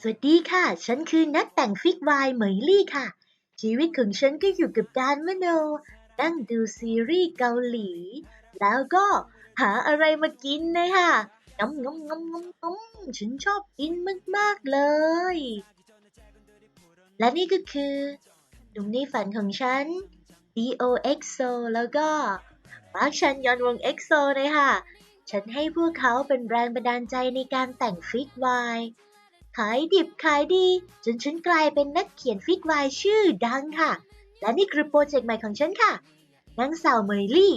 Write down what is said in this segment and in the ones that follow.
สวัสดีค่ะ ฉันคือนักแต่งฟิกวายเหมยลี่ค่ะ ชีวิตของฉันก็อยู่กับการมโน นั่งดูซีรีส์เกาหลี แล้วก็หาอะไรมากินนะค่ะงำงำงำงำงำฉันชอบกินมาก ๆ เลย และนี่ก็คือหนุ่มในฝันของฉัน DOXO แล้วก็มาร์คชันยอนวง EXO เลยค่ะ ฉันให้พวกเขาเป็นแรงบันดาลใจในการแต่งฟิกวายขายดิบขายดี จนฉันกลายเป็นนักเขียนฟิกวายชื่อดังค่ะ และนี่คือโปรเจกต์ใหม่ของฉันค่ะนางสาวเมยลี่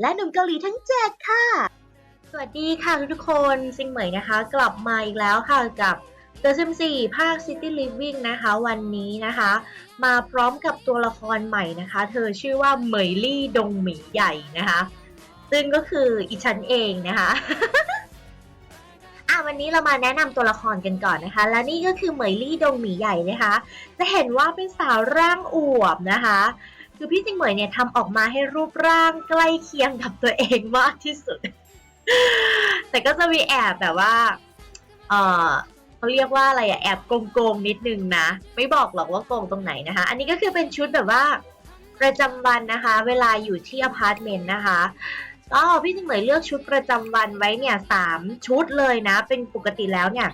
และหนุ่มเกาหลีทั้งเจ็ดค่ะ สวัสดีค่ะทุกคนซิงเหมยนะคะ กลับมาอีกแล้วค่ะกับ The Sims 4ภาค City Living นะคะ วันนี้นะคะ มาพร้อมกับตัวละครใหม่นะคะ เธอชื่อว่าเหมยลี่ดงหมีใหญ่นะคะ ซึ่งก็คืออีฉันเองนะคะอะวันนี้เรามาแนะนำตัวละครกันก่อนนะคะ และนี่ก็คือเหมยลี่ดงหมีใหญ่นะคะ จะเห็นว่าเป็นสาวร่างอวบนะคะ คือพี่จิงเหมยเนี่ยทำออกมาให้รูปร่างใกล้เคียงกับตัวเองมากที่สุด แต่ก็จะมีแอบแบบว่า เออเขาเรียกว่าอะไรอะแอบโกงๆนิดนึงนะ ไม่บอกหรอกว่าโกงตรงไหนนะคะ อันนี้ก็คือเป็นชุดแบบว่าประจำวันนะคะ เวลาอยู่ที่อพาร์ตเมนต์นะคะ ก็พี่จิงเหมยเลือกชุดประจำวันไว้เนี่ยสามชุดเลยนะ เป็นปกติแล้วเนี่ย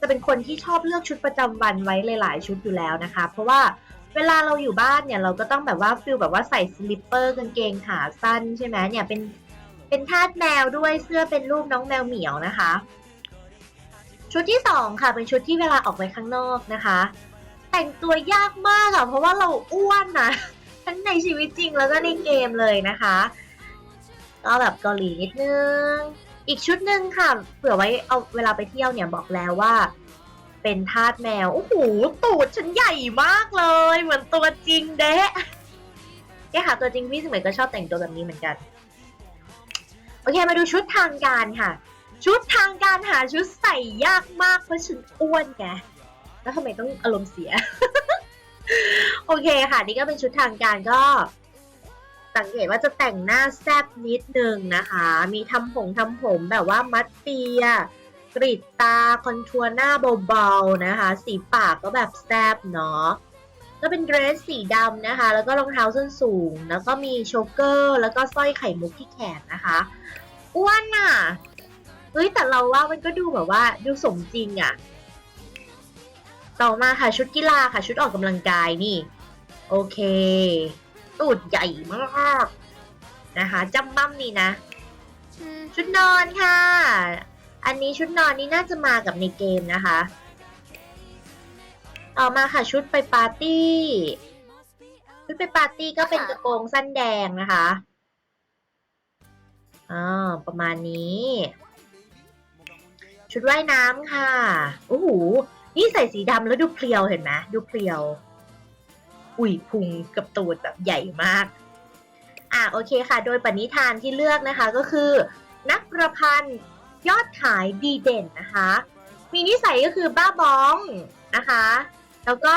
จะเป็นคนที่ชอบเลือกชุดประจำวันไว้หลาย ๆ ชุดอยู่แล้วนะคะ เพราะว่าเวลาเราอยู่บ้านเนี่ยเราก็ต้องแบบว่าฟิลแบบว่าใส่สลิปเปอร์กางเกงขาสั้นใช่ไหมเนี่ยเป็นเป็นทาสแมวด้วยเสื้อเป็นรูปน้องแมวเหมียวนะคะ ชุดที่สองค่ะ เป็นชุดที่เวลาออกไปข้างนอกนะคะ แต่งตัวยากมากอะเพราะว่าเราอ้วนนะทั้งในชีวิตจริงแล้วก็ในเกมเลยนะคะ ก็แบบเกาหลีนิดนึง อีกชุดหนึ่งค่ะ เผื่อไว้เอาเวลาไปเที่ยวเนี่ยบอกแล้วว่า เป็นทาสแมว โอ้โห ตูดฉันใหญ่มากเลย เหมือนตัวจริงเดะแกค่ะ ตัวจริงพี่สมัยก็ชอบแต่งตัวแบบนี้เหมือนกัน โอเคมาดูชุดทางการค่ะ ชุดทางการหาชุดใส่ยากมากเพราะฉันอ้วนแก แล้วทำไมต้องอารมณ์เสีย โอเคค่ะ นี่ก็เป็นชุดทางการก็ สังเกตว่าจะแต่งหน้าแซบนิดนึงนะคะ มีทำผมทำผมแบบว่ามัดเปียกรีดตาคอนทัวร์หน้าเบาๆนะคะ สีปากก็แบบแซบเนาะก็เป็นเดรสสีดำนะคะ แล้วก็รองเท้าส้นสูง แล้วก็มีโชเกอร์ แล้วก็สร้อยไข่มุกที่แขนนะคะอ้วนอะเฮ้ยแต่เราว่ามันก็ดูแบบว่าดูสมจริงอะ ต่อมาค่ะชุดกีฬาค่ะ ชุดออกกำลังกายนี่ โอเค ตูดใหญ่มากนะคะจำมั่มนี่นะชุดนอนค่ะ อันนี้ชุดนอนนี่น่าจะมากับในเกมนะคะ ต่อมาค่ะชุดไปปาร์ตี้ ชุดไปปาร์ตี้ก็เป็นกระโปรงสั้นแดงนะคะอ่าประมาณนี้ ชุดว่ายน้ำค่ะโอ้โหนี่ใส่สีดำแล้วดูเพรียวเห็นไหมดูเพรียว อุ้ยพุงกับตูดแบบใหญ่มาก อะโอเคค่ะ โดยปณิธานที่เลือกนะคะก็คือ นักประพันธ์ยอดขายดีเด่นนะคะ มีนิสัยก็คือบ้าบ้องนะคะ แล้วก็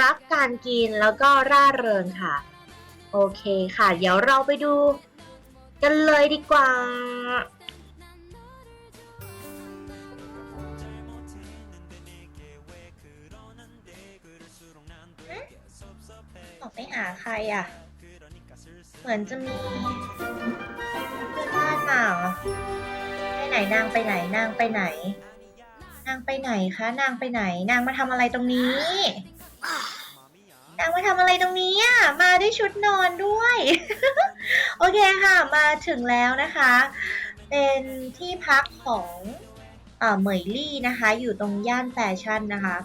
รักการกินแล้วก็ร่าเริงค่ะ โอเคค่ะ เดี๋ยวเราไปดูกันเลยดีกว่า หาใครอะ เหมือนจะมีเพื่อนบ้านมาเหรอไปไหนนางไปไหนนางไปไหน นางไปไหนคะ นางไปไหน นางมาทำอะไรตรงนี้ นางมาทำอะไรตรงนี้อะ มาด้วยชุดนอนด้วย โอเคค่ะ มาถึงแล้วนะคะ เป็นที่พักของเอ่อเหมยลี่นะคะ อยู่ตรงย่านแฟชั่นนะคะ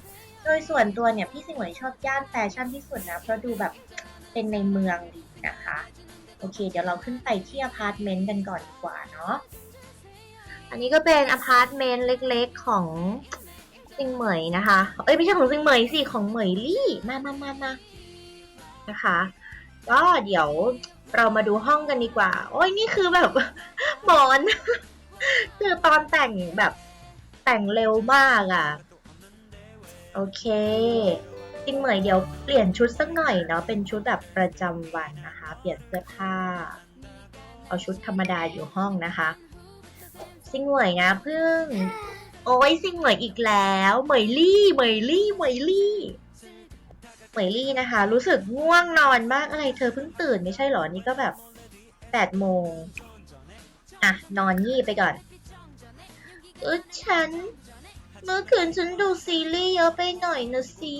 โดยส่วนตัวเนี่ยพี่สิงห์เหวยชอบย่านแฟชั่นที่สุดนะ เพราะดูแบบเป็นในเมืองดีนะคะ โอเค เดี๋ยวเราขึ้นไปที่อพาร์ตเมนต์กันก่อนดีกว่าเนาะอันนี้ก็เป็นอพาร์ตเมนต์เล็กๆของซิงเหมยนะคะ เอ้ยไม่ใช่ของซิงเหมยสิของเหมยลี่มามามามานะคะ ก็เดี๋ยวเรามาดูห้องกันดีกว่า โอ้ยนี่คือแบบหมอน คือตอนแต่งแบบแต่งเร็วมากอะ่ะ โอเคจิงเหมยเดี๋ยวเปลี่ยนชุดสักหน่อยเนาะเป็นชุดแบบประจำวันนะคะ เปลี่ยนเสื้อผ้า เอาชุดธรรมดาอยู่ห้องนะคะซิงเหมยนะเพิ่ง โอ้ยซิงเหมยอีกแล้วเหมยลี่เหมยลี่เหมยลี่เหมยลี่นะคะ รู้สึกง่วงนอนมากอะไรเธอเพิ่งตื่นไม่ใช่หรอนี่ก็แบบแปดโมงอะนอนงี่ไปก่อนเออฉัน เมื่อคืนฉันดูซีรีส์เยอะไปหน่อยนะสิ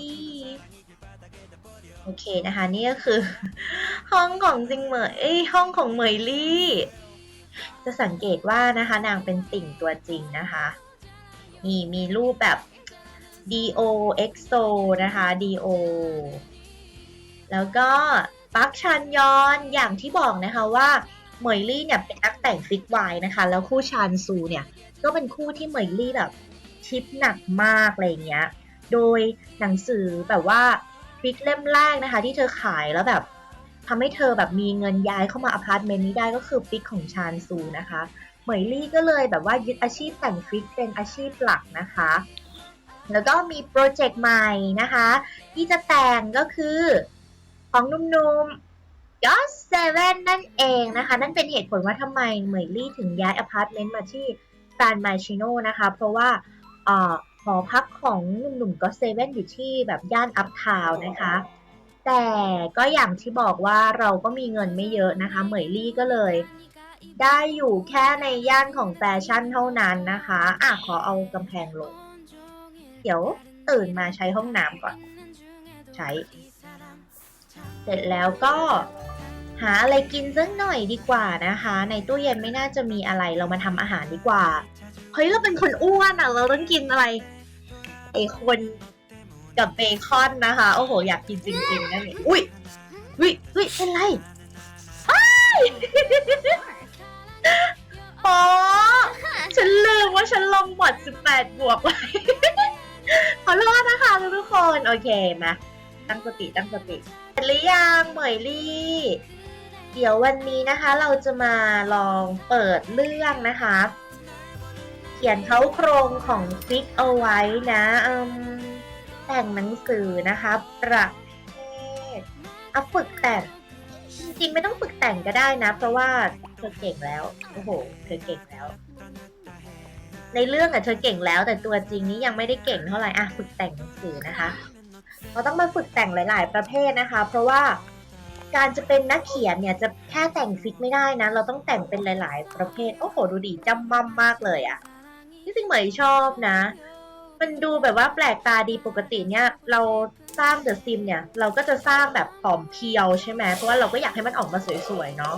โอเคนะคะนี่ก็คือ ห้องของจิงเหมยเอ้ยห้องของเหมยลี่ จะสังเกตว่านะคะนางเป็นติ่งตัวจริงนะคะนี่มีรูปแบบ do exo นะคะ do แล้วก็ปักชันยอนอย่างที่บอกนะคะว่าเหมยลี่เนี่ยเป็นนักแต่งฟิกไวน์นะคะ แล้วคู่ชานซูเนี่ย ก็เป็นคู่ที่เหมยลี่แบบ ทิปหนักมากอะไรเงี้ย โดยหนังสือแบบว่าฟิกเล่มแรกนะคะ ที่เธอขายแล้วแบบทำให้เธอแบบมีเงินย้ายเข้ามาอพาร์ตเมนต์นี้ได้ก็คือฟิกของชานซูนะคะ เหมยลี่ก็เลยแบบว่ายึดอาชีพแต่งฟิกเป็นอาชีพหลักนะคะ แล้วก็มีโปรเจกต์ใหม่นะคะ ที่จะแต่งก็คือของนุ่มๆ God Seven นั่นเองนะคะ นั่นเป็นเหตุผลว่าทำไมเหมยลี่ถึงย้ายอพาร์ตเมนต์มาที่ซานมาชิโนนะคะ เพราะว่า หอพักของหนุ่มๆ God Seven อยู่ที่แบบย่านอัพทาวน์นะคะ แต่ก็อย่างที่บอกว่าเราก็มีเงินไม่เยอะนะคะ เหมยลี่ก็เลย ได้อยู่แค่ในย่านของแฟชั่นเท่านั้นนะคะอะขอเอากำแพงลง เดี๋ยวตื่นมาใช้ห้องน้ำก่อน ใช้ เสร็จแล้วก็หาอะไรกินสักหน่อยดีกว่านะคะ ในตู้เย็นไม่น่าจะมีอะไรเรามาทำอาหารดีกว่า เฮ้ยเราเป็นคนอ้วนอะ เราต้องกินอะไรเอคนกับเบคอนนะคะ โอ้โห อยากกินจริงๆนะเนี่ยอุ้ยอุ้ยอุ้ยเป็นไรโอ้ฉันลืมว่าฉันลงหมด18 บวกไว้ขอโทษนะคะทุกๆคน โอเคมาตั้งสติตั้งสติเสร็จหรือยังเหมยลี่ เดี๋ยววันนี้นะคะ เราจะมาลองเปิดเรื่องนะคะเขียนเขาโครงของฟิกเอาไว้นะแต่งหนังสือนะคะประเภทเอาฝึกแต่งจริงๆไม่ต้องฝึกแต่งก็ได้นะ เพราะว่าเธอเก่งแล้วโอ้โหเธอเก่งแล้ว ในเรื่องอะเธอเก่งแล้ว แต่ตัวจริงนี้ยังไม่ได้เก่งเท่าไหร่อะฝึกแต่งหนังสือนะคะเราต้องมาฝึกแต่งหลาย ๆ ประเภทนะคะ เพราะว่าการจะเป็นนักเขียนเนี่ยจะแค่แต่งฟิกไม่ได้นะ เราต้องแต่งเป็นหลาย ๆ ประเภท โอ้โห ดูดีจำมั่มมากเลยอะ ที่จริงเหมยชอบนะ มันดูแบบว่าแปลกตาดีปกติเนี่ย เราสร้างเดอะซิมเนี่ย เราก็จะสร้างแบบผอมเพรียวใช่ไหมเพราะว่าเราก็อยากให้มันออกมาสวยๆเนาะ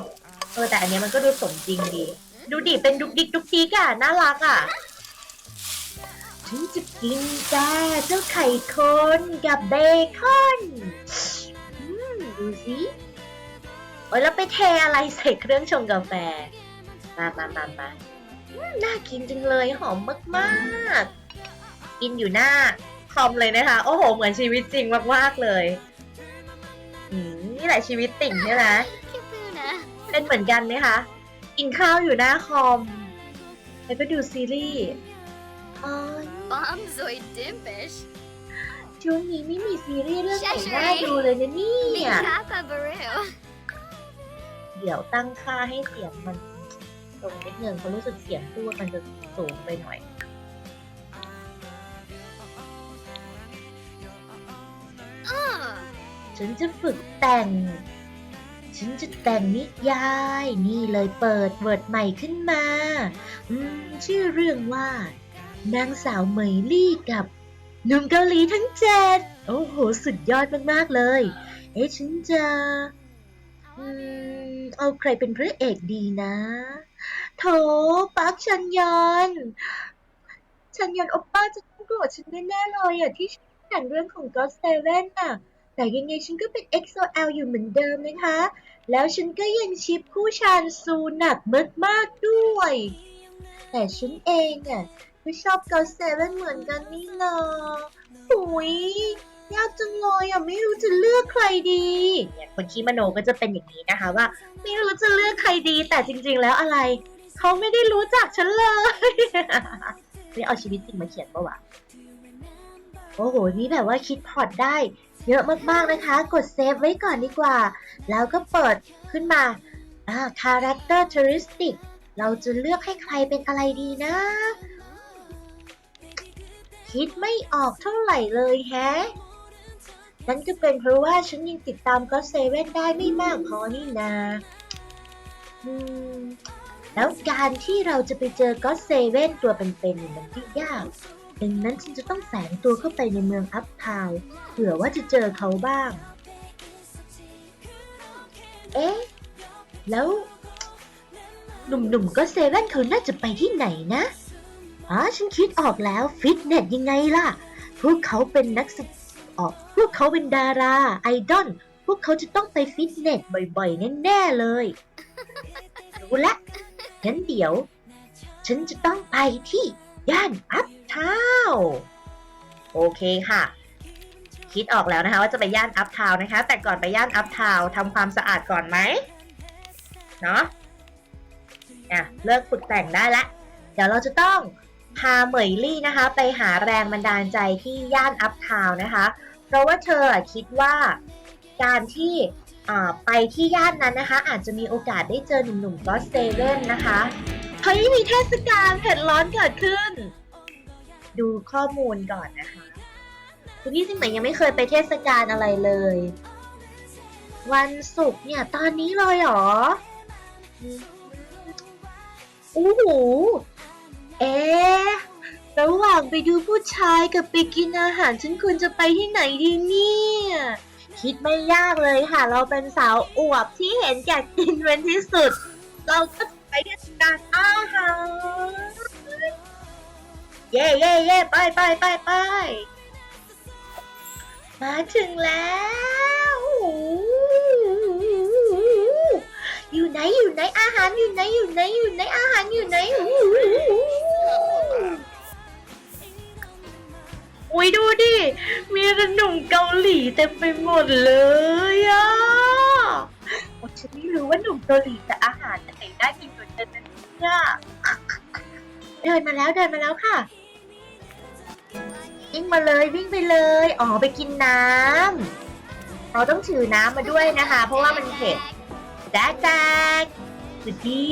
เออแต่อันเนี้ยมันก็ดูสมจริงดี ดูดิเป็นดุกดิกดุกดิกอะน่ารักอะฉันจะกินจ้าเจ้าไข่คนกับเบคอนอืมดูสิโอ้ยแล้วไปเทอะไรใส่เครื่องชงกาแฟ มามามามา น่ากินจังเลยหอมมากๆ กินอยู่หน้าคอมเลยนะคะ โอ้โห เหมือนชีวิตจริงมากๆเลยอืมนี่แหละชีวิตติ่งใช่ไหม Kapuna. เป็นเหมือนกันไหมคะ กินข้าวอยู่หน้าคอม แล้วก็ดูซีรีส์อ๋อ Bombzoid Dimpish. ช่วงนี้ไม่มีซีรีส์เรื่องไหนใช่น่าดูเลยนะเนี่ย Mikapa Baru. เดี๋ยวตั้งค่าให้เสียงมันตร งนิดนึงเพราะรู้สึกเสียงพูดมันจะสูงไปหน่อย Uh, ฉันจะฝึกแต่ง ฉันจะแต่งนิยาย นี่เลยเปิดเวิร์ดใหม่ขึ้นมาอืมชื่อเรื่องว่า นางสาวเหมยลี่กับหนุ่มเกาหลีทั้งเจ็ดโอ้โห สุดยอดมาก ๆ เลย เอ๊ะ ฉันจะ อืม เอาใครเป็นพระเอกดีนะ โถปักชันยอนชันยอนโอปป้าจะต้องโกรธฉันแน่ๆเลยอะที่ฉันแต่งเรื่องของ God Seven น่ะ แต่ยังไงฉันก็เป็น XOL อยู่เหมือนเดิมนะคะ แล้วฉันก็ยังชิปคู่ชานซูหนักมากๆด้วย แต่ฉันเองอะก็ชอบ God Seven เหมือนกันนี่นาหุยยากจังเลยอะไม่รู้จะเลือกใครดีเนี่ยคนคิดมโนก็จะเป็นอย่างนี้นะคะว่า ไม่รู้จะเลือกใครดีแต่จริง ๆ แล้วอะไร เขาไม่ได้รู้จักฉันเลยนี่เอาชีวิตจริงมาเขียนปะวะโอ้โห นี่แบบว่าคิดพอร์ตได้ เยอะมากๆนะคะ กดเซฟไว้ก่อนดีกว่า แล้วก็เปิดขึ้นมาอ่า characteristic เราจะเลือกให้ใครเป็นอะไรดีนะ คิดไม่ออกเท่าไหร่เลยแฮะนั่นก็เป็นเพราะว่าฉันยังติดตามก็เซเว่นได้ไม่มากพอนี่นาอืม แล้วการที่เราจะไปเจอก็เซเว่นตัวเป็นๆเนี่ยมันก็ยากดังนั้นฉันจะต้องแฝงตัวเข้าไปในเมืองอัพทาวเผื่อว่าจะเจอเขาบ้าง เอ๊ะ แล้วหนุ่มๆก็เซเว่นเขาน่าจะไปที่ไหนนะอ๋อฉันคิดออกแล้วฟิตเนสยังไงล่ะ พวกเขาเป็นนักศึกออกพวกเขาเป็นดาราไอดอลพวกเขาจะต้องไปฟิตเนสบ่อยๆ แน่ๆเลย รู้ละ งั้นเดี๋ยว ฉันจะต้องไปที่ย่านอัพทาวโอเคค่ะ คิดออกแล้วนะคะ ว่าจะไปย่านอัพทาวนะคะ แต่ก่อนไปย่านอัพทาวทำความสะอาดก่อนไหมเนาะอะเลิกฝึกแต่งได้ละ เดี๋ยวเราจะต้องพาเหมยลี่นะคะ ไปหาแรงบันดาลใจที่ย่านอัพทาวนะคะ เพราะว่าเธอคิดว่าการที่ ไปที่ย่านนั้นนะคะ อาจจะมีโอกาสได้เจอหนุ่มๆก็เซเว่นนะคะเฮ้ยมีเทศกาลเผ็ดร้อนเกิดขึ้น ดูข้อมูลก่อนนะคะคุณพี่สิงไหมยังไม่เคยไปเทศกาลอะไรเลย วันศุกร์เนี่ย ตอนนี้เลยเหรออืมโอ้โหเอ๊ะระหว่างไปดูผู้ชายกับไปกินอาหารฉันควรจะไปที่ไหนดีเนี่ย คิดไม่ยากเลยค่ะ เราเป็นสาวอวบที่เห็นแก่กินเป็นที่สุด เราก็ไปเทศกาลอาหารเย่เย่เย่ไปไปไปไปมาถึงแล้วอยู่ไหนอยู่ไหนอาหารอยู่ไหนอยู่ไหนอยู่ไหนอาหารอยู่ไหน อุ้ยดูดิ มีขนมเกาหลีเต็มไปหมดเลยอะโอ้ฉันไม่รู้ว่าหนุ่มเกาหลีแต่อาหารไหนได้กินกว่าฉันนะเนี่ยเดินมาแล้วเดินมาแล้วค่ะ วิ่งมาเลยวิ่งไปเลย อ๋อไปกินน้ำเราต้องถือน้ำมาด้วยนะคะ เพราะว่ามันเผ็ดแจ๊กแจ๊กสวัสดี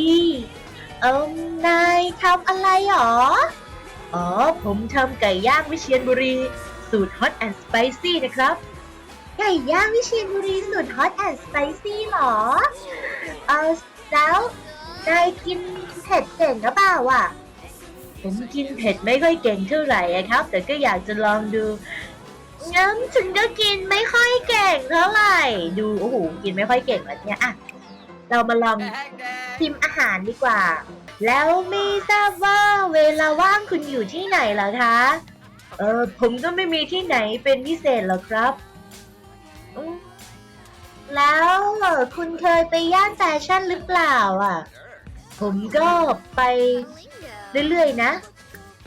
เอิมนายทำอะไรหรอ อ๋อ ผมทำไก่ย่างวิเชียรบุรี สูตร Hot and Spicy นะครับ ไก่ย่างวิเชียรบุรีสูตร Hot and Spicy หรอ เออแล้วนายกินเผ็ดเก่งหรือเปล่าอะ ผมกินเผ็ดไม่ค่อยเก่งเท่าไหร่อะครับ แต่ก็อยากจะลองดูงั้นฉันก็กินไม่ค่อยเก่งเท่าไหร่ ดูโอ้โหกินไม่ค่อยเก่งแบบเนี้ยอะเรามาลองชิมอาหารดีกว่า แล้วไม่ทราบว่าเวลาว่างคุณอยู่ที่ไหนเหรอคะ เออผมก็ไม่มีที่ไหนเป็นพิเศษหรอกครับอืมแล้วเอ่อคุณเคยไปย่านแฟชั่นหรือเปล่าอะ ผมก็ไป Lingo. เรื่อยๆนะ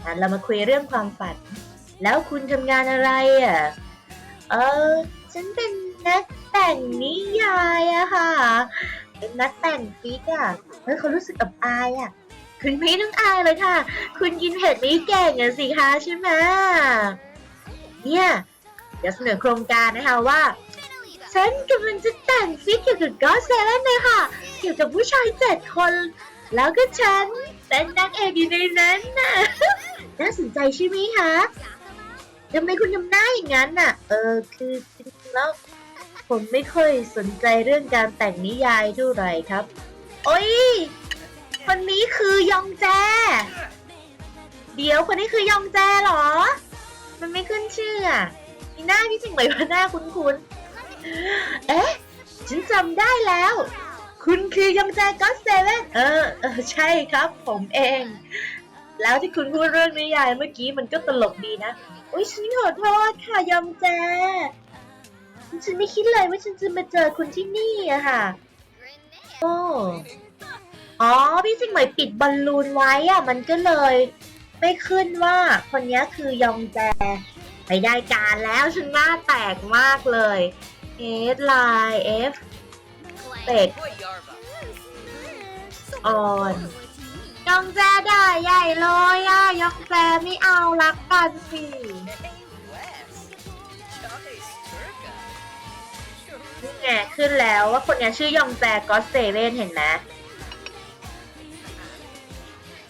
อะเรามาคุยเรื่องความฝัน แล้วคุณทำงานอะไรอะ เออ ฉันเป็นนักแต่งนิยายอะค่ะ เป็นนักแต่งฟิกอะเฮ้ยเขารู้สึกอับอายอะ คุณไม่ต้องอายเลยค่ะ คุณกินเผ็ดไม่เก่งอะสิคะใช่ไหมเนี่ยเดี๋ยวเสนอโครงการนะคะว่า ฉันกำลังจะแต่งฟิกเกี่ยวกับก็เซเว่นเลยค่ะ เกี่ยวกับผู้ชายเจ็ดคน แล้วก็ฉันเป็นนางเอกอยู่ในนั้นน่ะน่าสนใจใช่ไหมคะทำไมคุณทำหน้าอย่างนั้นน่ะ เออคือจริงๆแล้วผมไม่ค่อยสนใจเรื่องการแต่งนิยายเท่าไหร่ครับ โอ้ย คนนี้คือยองแจ เดี๋ยวคนนี้คือยองแจเหรอ มันไม่ขึ้นชื่ออะมีหน้าพี่จิงเหมยว่าหน้าคุ้นๆ เอ๊ะ ฉันจำได้แล้ว คุณคือยองแจก็เซเว่นเออเออ ใช่ครับผมเอง แล้วที่คุณพูดเรื่องนิยายเมื่อกี้มันก็ตลกดีนะ อุ้ยฉันขอโทษค่ะยองแจ ฉันไม่คิดเลยว่าฉันจะมาเจอคุณที่นี่อะค่ะ โอ้ อ๋อ พี่สิงเหมยปิดบอลลูนไว้อะมันก็เลย ไม่ขึ้นว่าคนนี้คือยองแจไปได้การแล้วฉันหน้าแตกมากเลยเอสไลน์เอฟเด็กออนยองแจได้ใหญ่เลยอะยองแจไม่เอารักกันสินี่ไงขึ้นแล้วว่าคนนี้ชื่อยองแจก็อตเซเว่นเห็นไหม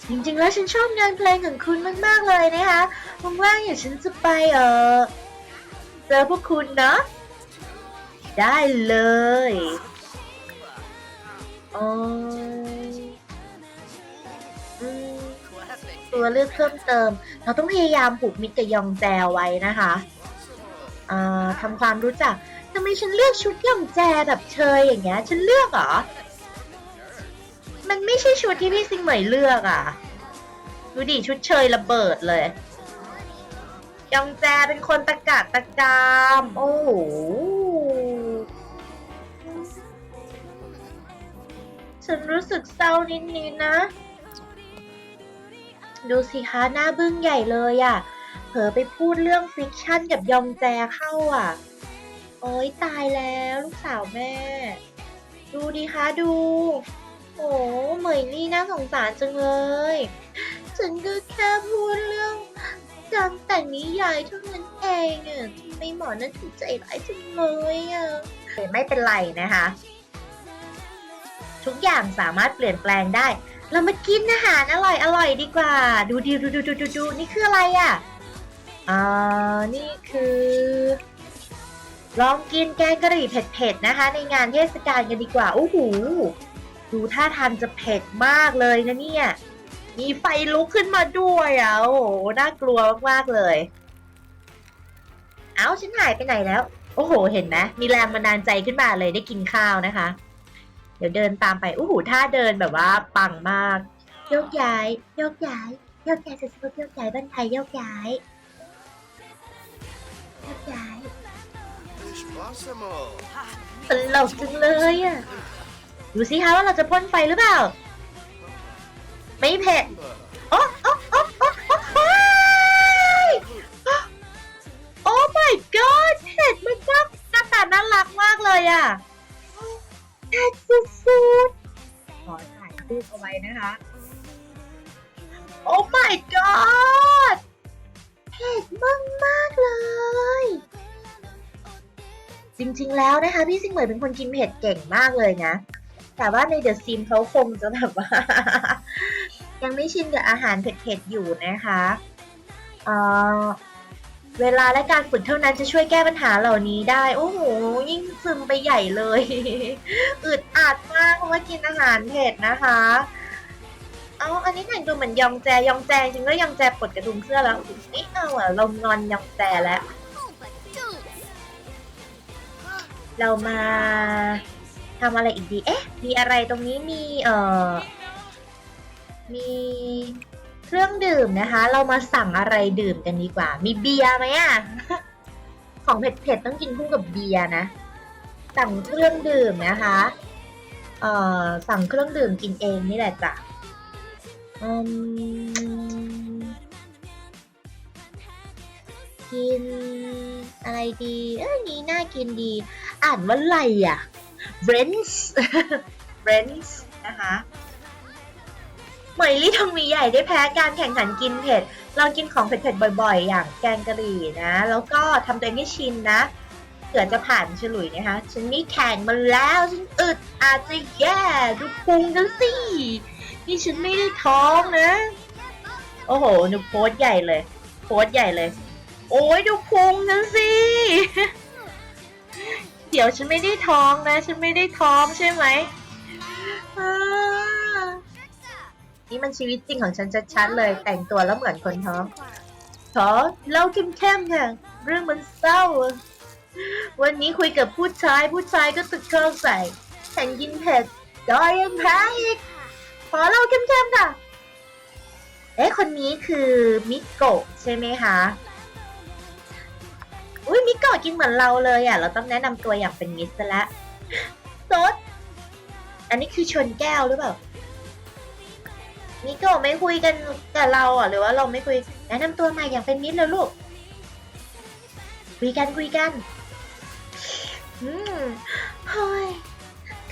จริงๆแล้วฉันชอบงานเพลงของคุณมากๆเลยนะคะว่างๆอย่างฉันจะไปเออเจอพวกคุณเนาะได้เลยโอ้ยอืมตัวเลือกเพิ่มเติม เราต้องพยายามผูกมิตรกับยองแจไว้นะคะอ่อทำความรู้จักทำไมฉันเลือกชุดยองแจแบบเชยอย่างเงี้ย ฉันเลือกเหรอ มันไม่ใช่ชุดที่พี่ซิงเหมยเลือกอะ ดูดิชุดเชยระเบิดเลย ยองแจเป็นคนตะกาดตะกาม โอ้โหฉันรู้สึกเศร้านิดๆนะดูสิคะหน้าบึ้งใหญ่เลยอะ่ะ เผลอไปพูดเรื่องฟิกชั่นกับยองแจเข้าอะ โอ้ยตายแล้วลูกสาวแม่ ดูดิคะดู โอ้เหมยลี่น่าสงสารจังเลย ฉันก็แค่พูดเรื่องการแต่งนิยายเท่านั้นเองอะทำไมหมอนั้นถึงใจร้ายจังเลยอะแต่ไม่เป็นไรนะคะ ทุกอย่างสามารถเปลี่ยนแปลงได้ เรามากินอาหารอร่อยอร่อยดีกว่า ดูดิดูดูดูดูดูนี่คืออะไรอะ่ะอ่านี่คือ ลองกินแกงกะหรี่เผ็ดๆนะคะ ในงานเทศกาลกันดีกว่าโอ้โห ดูท่าทางจะเผ็ดมากเลยนะเนี่ย มีไฟลุกขึ้นมาด้วยอะโอ้โหน่ากลัวมากๆเลย เอ้าฉันหายไปไหนแล้ว โอ้โห เห็นไหมมีแรงบันดาลใจขึ้นมาเลยได้กินข้าวนะคะ เดี๋ยวเดินตามไปอู้หูท่าเดินแบบว่าปังมากโยกย้ายโยกย้ายโยกย้ายสุดๆโยกย้ายบ้านไทยโยกย้ายโยกย้าย Espásimo. ตลกจังเลยอะ ดูสิคะว่าเราจะพ่นไฟหรือเปล่า ไม่เผ็ดโอ้โอ้โอ้โอ้โอ้โอ้โอ้ my god เผ็ดมากมากหน้าตาน่ารักมากเลยอะเผ็ดสุดๆขอถ่ายรูปเอาไว้นะคะ โอ้ my god เผ็ดมากมากเลยจริงๆ แล้วนะคะ พี่ซิงเหมยเป็นคนกินเผ็ดเก่งมากเลยนะ แต่ว่าในเดอะซิมเขาคงจะแบบว่า ยังไม่ชินกับอาหารเผ็ดๆอยู่นะคะเออเวลาและการฝึกเท่านั้นจะช่วยแก้ปัญหาเหล่านี้ได้ โอ้โห ยิ่งซึมไปใหญ่เลย อึดอัดมากเพราะว่ากินอาหารเผ็ดนะคะ เอาอันนี้แต่งตัวเหมือนยองแจ ยองแจจริงก็ยองแจปลดกระดุมเสื้อแล้วนี่เอาอะเรางอนยองแจแล้ว เรามา ทำอะไรอีกดี เอ๊ะ มีอะไรตรงนี้มี เอ่อ มีเครื่องดื่มนะคะ เรามาสั่งอะไรดื่มกันดีกว่า มีเบียร์ไหมอะของเผ็ดๆต้องกินคู่กับเบียร์นะ สั่งเครื่องดื่มนะคะ เอ่อ สั่งเครื่องดื่มกินเองนี่แหละจ้ะอืมกินอะไรดี เอ้ยนี้น่ากินดี อ่านว่าอะไรอะ b r e n s b r e n s นะคะเหมยลี่ทองมีใหญ่ได้แพ้การแข่งขันกินเผ็ดลองกินของเผ็ดๆบ่อยๆ อย่างแกงกะหรี่นะ แล้วก็ทำตัวเองให้ชินนะเผื่อจะผ่านฉลุยนะคะ ฉันนี่แข่งมาแล้ว ฉันอึดอาจจะแย่ดูพุงกันสิ นี่ฉันไม่ได้ท้องนะ โอ้โหหนูโพสใหญ่เลย โพสใหญ่เลย โอ้ยดูพุงกันสิ เดี๋ยวฉันไม่ได้ท้องนะ ฉันไม่ได้ท้องใช่ไหมนี่มันชีวิตจริงของฉันชัดๆเลย แต่งตัวแล้วเหมือนคนท้องขอเล่าเข้มๆค่ะเรื่องมันเศร้า วันนี้คุยกับผู้ชายผู้ชายก็ตะเกิลใส่แข่งกินเผ็ดจอยยังแพ้อีกขอเล่าเข้มๆค่ะเอ๊ะคนนี้คือมิโกะใช่ไหมคะ อุ้ยมิโกะกินเหมือนเราเลยอะ เราต้องแนะนำตัวอย่างเป็นมิสซะละซดอันนี้คือชนแก้วหรือเปล่า มิโกะไม่คุยกันกับเราอะ หรือว่าเราไม่คุย แนะนำตัวมาอย่างเป็นมิตรเลยลูก คุยกันคุยกัน อืมเฮ้ย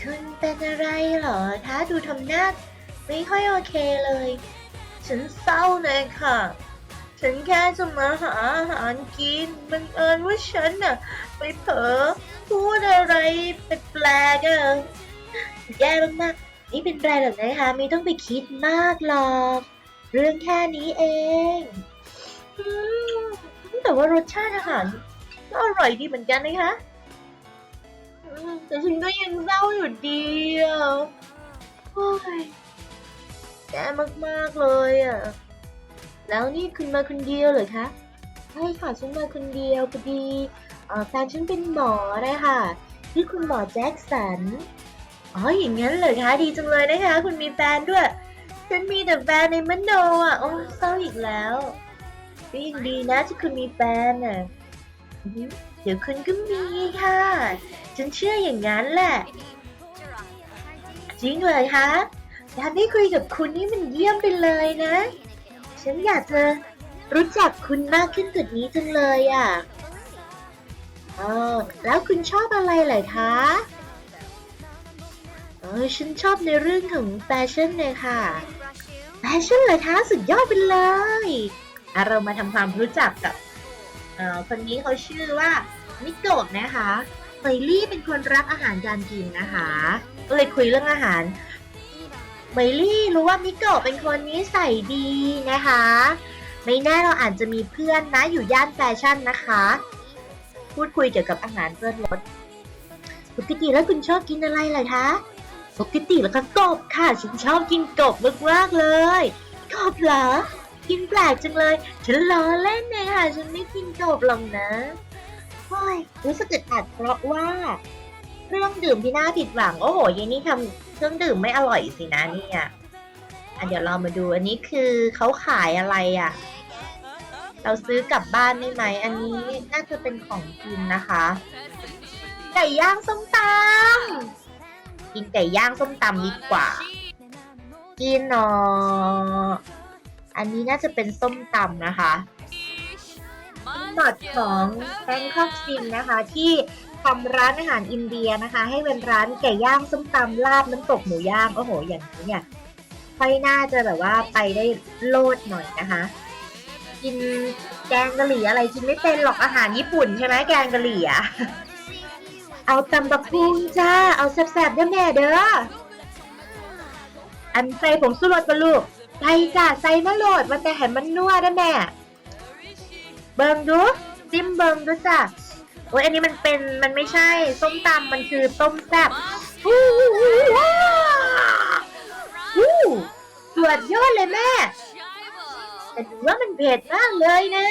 คุณเป็นอะไรเหรอคะดูทำหน้าไม่ค่อยโอเคเลย ฉันเศร้าเลยค่ะ ฉันแค่จะมาหาอาหารกินบังเอิญว่าฉันน่ะ ไปเผลอพูดอะไรแปลกๆอะแย่มากๆนี่เป็นไรหรอกนะคะ ไม่ต้องไปคิดมากหรอก เรื่องแค่นี้เองแต่ว่ารสชาติอาหารก็อร่อยดีเหมือนกันนะคะแต่ฉันก็ยังเศร้าอยู่ดีอะโอ้ยแย่มากๆเลยอะ แล้วนี่คุณมาคนเดียวเหรอคะ ใช่ค่ะฉันมาคนเดียวพอดีเอ่อแฟนฉันเป็นหมอนะคะที่อคุณหมอแจ็คสัน อ๋ออย่างนั้นเหรอคะดีจังเลยนะคะ คุณมีแฟนด้วย ฉันมีแต่แฟนในมโนอะ โอ้เศร้าอีกแล้วก็ยังดีนะที่คุณมีแฟนอะอือหือเดี๋ยวคุณก็มีค่ะ ฉันเชื่ออย่างนั้นแหละ จริงเลยคะการได้คุยกับคุณนี่มันเยี่ยมไปเลยนะ ฉันอยากจะรู้จักคุณมากขึ้นกว่านี้จังเลยอะออแล้วคุณชอบอะไรเหรอคะเออฉันชอบในเรื่องของแฟชั่นเลยค่ะ แฟชั่นเหรอคะสุดยอดไปเลยอะเรามาทำความรู้จักกับเอ่อคนนี้เขาชื่อว่ามิโกะนะคะเมยลี่เป็นคนรักอาหารการกินนะคะ ก็เลยคุยเรื่องอาหาร เมลี่รู้ว่ามิโกะเป็นคนนิสัยดีนะคะ ไม่แน่เราอาจจะมีเพื่อนนะอยู่ย่านแฟชั่นนะคะ พูดคุยเกี่ยวกับอาหารเพื่อนรสปกติแล้วคุณชอบกินอะไรเล่ะคะปกติแล้วก็กบค่ะฉันชอบกินกบมากๆเลยกบเหรอกินแปลกจังเลย ฉันล้อเล่นเนี่ยค่ะ ฉันไม่กินกบหรอกนะโอ้ยรู้สึกอึดอัดเพราะว่า เครื่องดื่มที่น่าผิดหวัง โอ้โหยายนี่ทำ เครื่องดื่มไม่อร่อยสินะเนี่ยอะเดี๋ยวเรามาดูอันนี้คือเขาขายอะไรอะ เราซื้อกลับบ้านได้ไหม อันนี้น่าจะเป็นของกินนะคะไก่ย่างส้มตำกินไก่ย่างส้มตำดีกว่า กินเนาะอันนี้น่าจะเป็นส้มตำนะคะหมอดของแบงคอกซิมนะคะที่ ทำร้านอาหารอินเดียนะคะ ให้เป็นร้านไก่ย่างส้มตำลาบน้ำตกหมูย่างโอ้โห อย่างนี้เนี่ยค่อยน่าจะแบบว่าไปได้โลดหน่อยนะคะ กินแกงกะหรี่อะไรกินไม่เป็นหรอกอาหารญี่ปุ่นใช่ไหมแกงกะหรี่อะเอาตำบักพุงจ้า เอาแซ่บๆเด้อแม่เด้ออันใส่ผงสุรสปะลูกใส่จ้าใส่มะโหลดมันแต่ให้มันนัวเด้อแม่ เบิงดูจิ้มเบิงดูจ้ะ โอ้ยอันนี้มันเป็นมันไม่ใช่ส้มตำมันคือต้มแซ่บวู้วู้วู้ว้าววู้สวดยอดเลยแม่แต่ถือว่ามันเผ็ดมากเลยนะ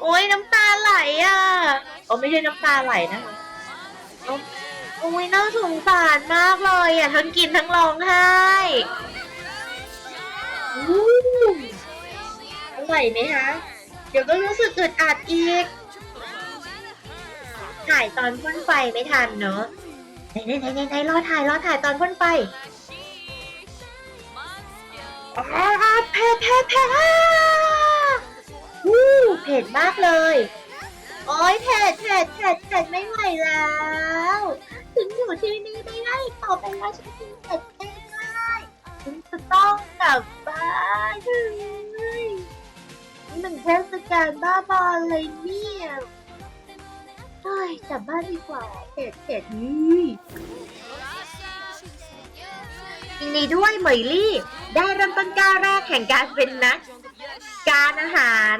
โอ้ยน้ำตาไหลอะโอ้ไม่ใช่น้ำตาไหลนะโอ้โอ้ยน่าสงสารมากเลยอะทั้งกินทั้งร้องไห้อู้อร่อยไหมคะ เดี๋ยวก็รู้สึกอึดอัดอีก ถ่ายตอนพ่นไฟไม่ทันเนอะไหนไหนไหนไหนไหนรอถ่ายรอถ่ายตอนพ่นไฟอ๋อเผ็ดเผ็ดเผ็ดอะวู้เผ็ดมากเลย โอ้ยเผ็ดเผ็ดเผ็ดเผ็ดไม่ไหวแล้ว ถึงอยู่ที่นี่ไม่ได้อีกต่อไปแล้วฉันกินเผ็ดไม่ได้ฉันจะต้องกลับบ้านเฮ้ยนี่มันเทศกาลบ้าบอเลยเนี่ย เฮ้ยกลับบ้านดีกว่าเผ็ดเผ็ดนี่ยินดีด้วยเหมยลี่ ได้เริ่มต้นก้าวแรกแห่งการเป็นนัก การอาหาร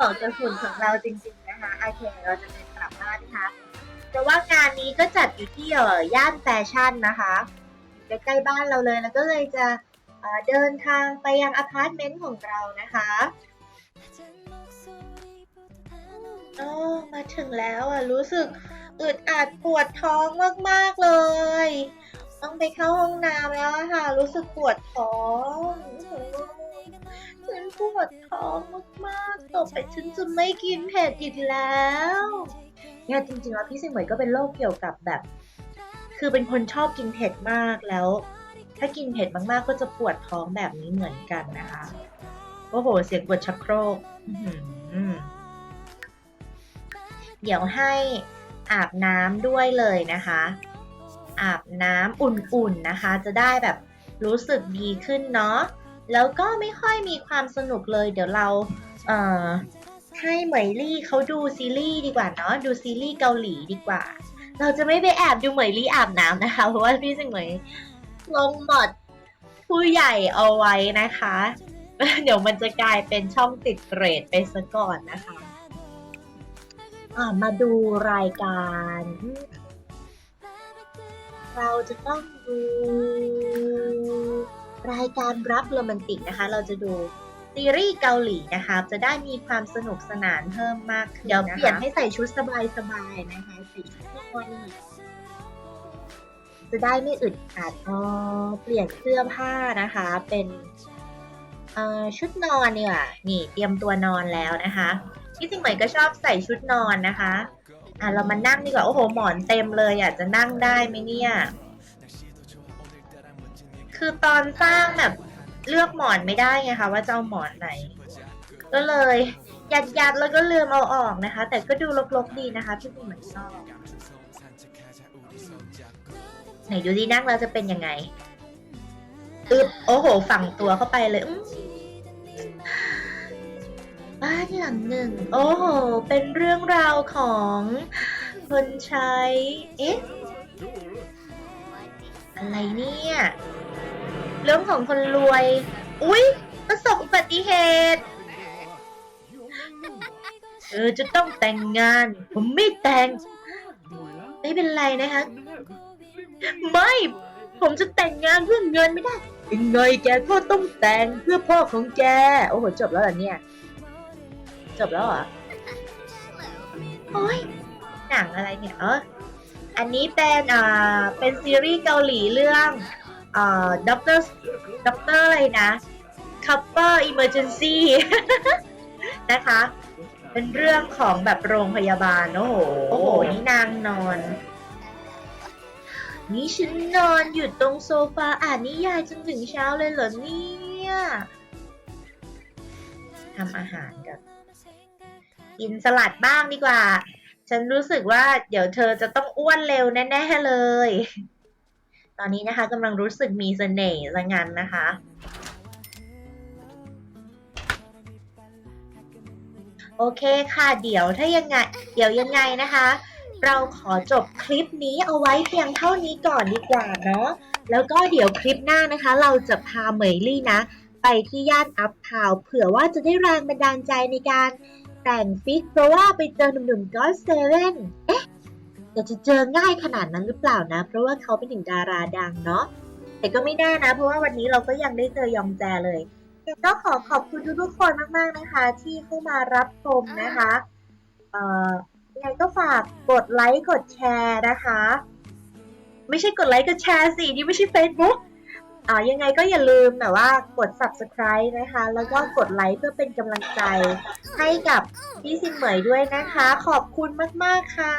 ออกจากฝุ่นของเราจริงๆนะคะโอเคเราจะเดินกลับบ้านนะคะแต่ว่างานนี้ก็จัดอยู่ที่เออย่านแฟชั่นนะคะอยู่ใกล้ๆบ้านเราเลยแล้วก็เลยจะเดินทางไปยังอพาร์ตเมนต์ของเรานะคะ โอ้มาถึงแล้วอะ รู้สึกอึดอัดปวดท้องมากๆเลย ต้องไปเข้าห้องน้ำแล้วค่ะ รู้สึกปวดท้องฉันปวดท้องมากๆต่อไปฉันจะไม่กินเผ็ดอีกแล้วเนี่ยจริงๆแล้วพี่สิงเหมยก็เป็นโรคเกี่ยวกับแบบ คือเป็นคนชอบกินเผ็ดมากแล้ว ถ้ากินเผ็ดมากๆ ก็จะปวดท้องแบบนี้เหมือนกันนะคะโอ้โห เสียงปวดชักโครกอื เดี๋ยวให้อาบน้ำด้วยเลยนะคะ อาบน้ำอุ่นๆนะคะ จะได้แบบรู้สึกดีขึ้นเนาะแล้วก็ไม่ค่อยมีความสนุกเลย เดี๋ยวเราเอ่อให้เหมยลี่เขาดูซีรีส์ดีกว่าเนาะดูซีรีส์เกาหลีดีกว่า เราจะไม่ไปแอบดูเหมยลี่อาบน้ำนะคะเพราะว่าพี่สิงเหมยลงหมดผู้ใหญ่เอาไว้นะคะ เดี๋ยวมันจะกลายเป็นช่องติดเกรดไปซะก่อนนะคะ อ่ามาดูรายการ เราจะต้องดูรายการรับโรแมนติกนะคะ เราจะดูซีรีส์เกาหลีนะคะ จะได้มีความสนุกสนานเพิ่มมากขึ้นเดี๋ยวเปลี่ยนให้ใส่ชุดสบายๆนะคะสีนอนจะได้ไม่อึดอัดอ๋อเปลี่ยนเสื้อผ้านะคะ เป็นชุดนอนเนี่ยนี่เตรียมตัวนอนแล้วนะคะ ที่จริงเหมยก็ชอบใส่ชุดนอนนะคะ อะเรามานั่งดีกว่า โอ้โห หมอนเต็มเลยอยากจะนั่งได้ไหมเนี่ย คือตอนสร้างแบบเลือกหมอนไม่ได้ไงคะว่าจะเอาหมอนไหน ก็เลยยัดยัดๆแล้วก็ลืมเอาออกนะคะ แต่ก็ดูรกๆดีนะคะพี่ปุ้มเหมือนชอบไหนดูดีนั่งแล้วจะเป็นยังไงอึบโอ้โห ฝังตัวเข้าไปเลยอื้ บ้านหลังหนึ่ง โอ้โห เป็นเรื่องราวของคนใช้ เอ๊ะ อะไรเนี่ย เรื่องของคนรวย อุ๊ย ประสบอุบัติเหตุเออจะต้องแต่งงาน ผมไม่แต่ง ไม่เป็นไรนะคะ ไม่ ผมจะแต่งงานเพื่อเงินไม่ได้ยังไงแกก็ต้องแต่งเพื่อพ่อของแก โอ้โห จบแล้วเหรอเนี่ย จบแล้วเหรอ โอ้ยหนังอะไรเนี่ยเอออันนี้เป็นอ่าเป็นซีรีส์เกาหลีเรื่องอ่าด็อกเตอร์ด็อกเตอร์อะไรนะ Couple Emergency นะคะ เป็นเรื่องของแบบโรงพยาบาล โอ้โห โอ้โห นี่นางนอน นี่ฉันนอนอยู่ตรงโซฟาอ่านนิยายจนถึงเช้าเลยเหรอเนี่ยทำอาหารกัน กินสลัดบ้างดีกว่า ฉันรู้สึกว่าเดี๋ยวเธอจะต้องอ้วนเร็วแน่ๆเลย ตอนนี้นะคะกำลังรู้สึกมีเสน่ห์ละงันนะคะ โอเคค่ะ เดี๋ยวถ้ายังไง เดี๋ยวยังไงนะคะเราขอจบคลิปนี้เอาไว้เพียงเท่านี้ก่อนดีกว่าเนาะ แล้วก็เดี๋ยวคลิปหน้านะคะ เราจะพาเหมยลี่นะ ไปที่ย่านอัพทาวเผื่อว่าจะได้แรงบันดาลใจในการ แต่งฟิกเพราะว่าไปเจอหนุ่มๆก็เซเว่นเอ๊ะแต่จะเจอง่ายขนาดนั้นหรือเปล่านะ เพราะว่าเขาเป็นถึงดาราดังเนาะแต่ก็ไม่แน่นะ เพราะว่าวันนี้เราก็ยังได้เจอยองแจเลยก็ขอขอบคุณทุกๆคนมากๆนะคะ ที่เข้ามารับชมนะคะเอ่อยังไงก็ฝากกดไลค์กดแชร์นะคะ ไม่ใช่กดไลค์กดแชร์สินี่ไม่ใช่ Facebook อ่ายังไงก็อย่าลืมแบบว่ากด subscribe นะคะ แล้วก็กดไลค์เพื่อเป็นกำลังใจให้กับพี่ซินเหมยด้วยนะคะ ขอบคุณมาก ๆ ค่ะ